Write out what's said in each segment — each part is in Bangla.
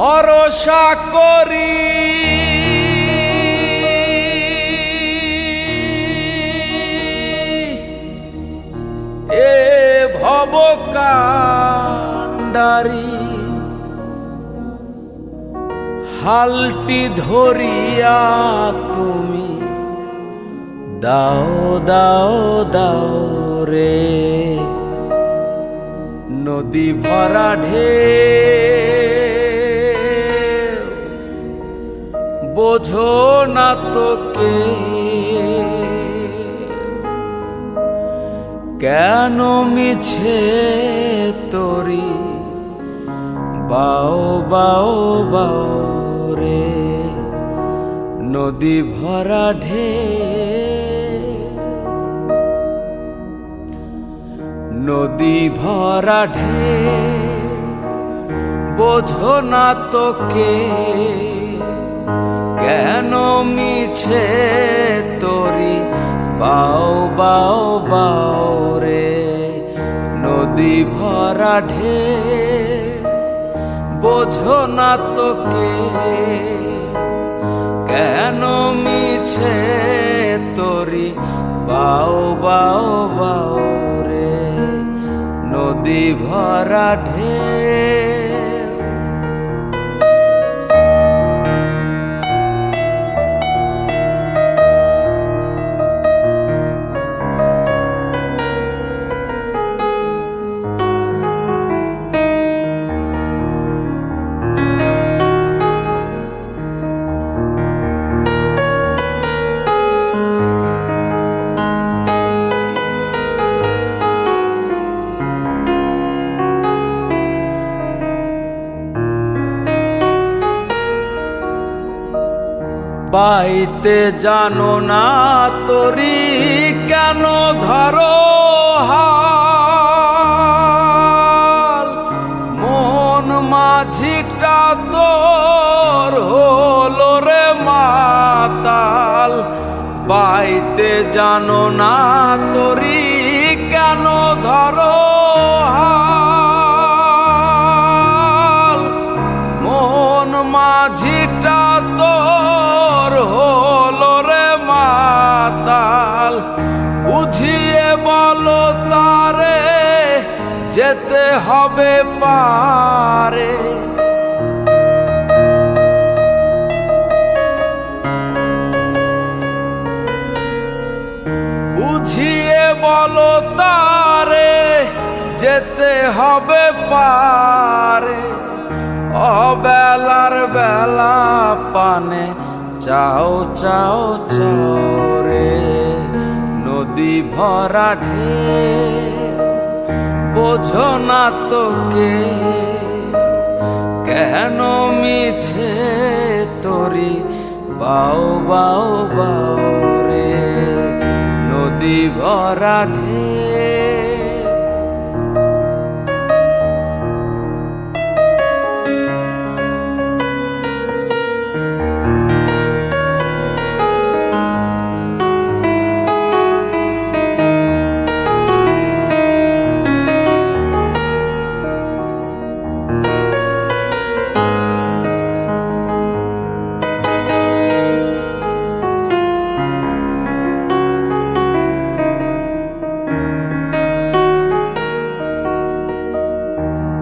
ভরসা করি। এ ভব হালটি ধরিয়া তুমি দাও দাও দাও রে। নদী ভরা ঢে বোঝো না তোকে। কেন মিছে তোরি? বাও বাও বাও রে। নদী ভরা ঢে নদী ভরা ঢে বোঝো না তোকে। কেন মিছে তোরি? বাও বাও বাও রে, নদী ভরা ঢে বোঝো না তোকে, কেন মিছে তোরি? বাও বাও বাও রে, নদী ভরা ঢে পাইতে জানো না তোরি কেন ধরো হাল? মন মাঝিটা তোর হলো রে মাতাল। বাইতে জানো না তোরি যেতে হবে পারে। বুঝিয়ে বলো তারে, যেতে হবে পারে। অবেলার বেলা পানে, চাও চাও চাও নদী ভরা ঢে না তোকে কেন মিছে তোরি বাও বাও বাও রে? নদী ভরা ঢে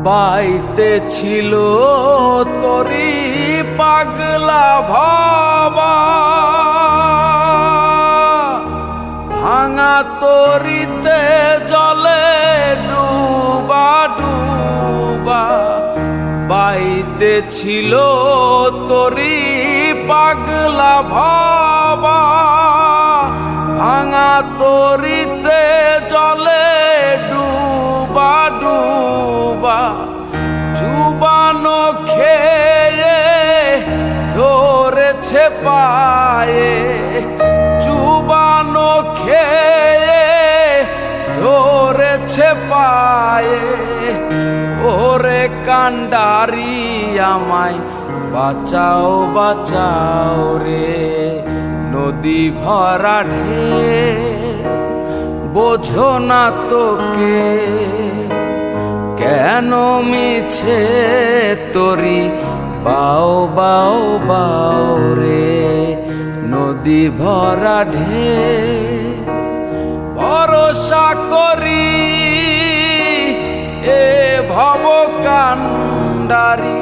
পাইতে ছিল তরি পাগলা ভাবা। ভাঙা তরিতে জলে ডুবা ডুবা পাইতে ছিল তরি পাগলা ভাবা। ভাঙা তরিতে চুবানো খেয়ে ধরেছে পায়ে। চুবানো খেয়ে ধরেছে পায়ে। ওরে কান্ডারি আমায় বাঁচাও বাঁচাও রে। নদী ভরা ঢে বোঝো না তোকে। কেন মিছে তোরি? বাও বাও বাও রে, নদী ভরা ঢে ভরসা করি এ ভব কান্ডারি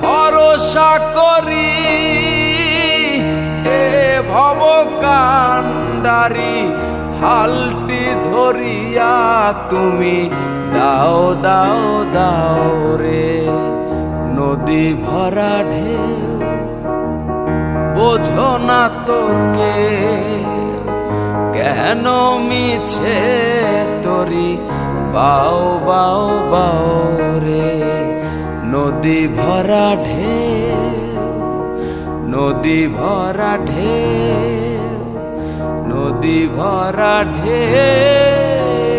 ভরসা করি এ ভব কান্ডারি হালটি ধরিয়া তুমি দাও দাও দাও রে নদী ভরা ঢেউ। বোঝো না তোকে কেন মিছে তরি, বাও বাও বাও রে নদী ভরা ঢে নদী ভরা ঢেউ। নদী ভরা ঢেউ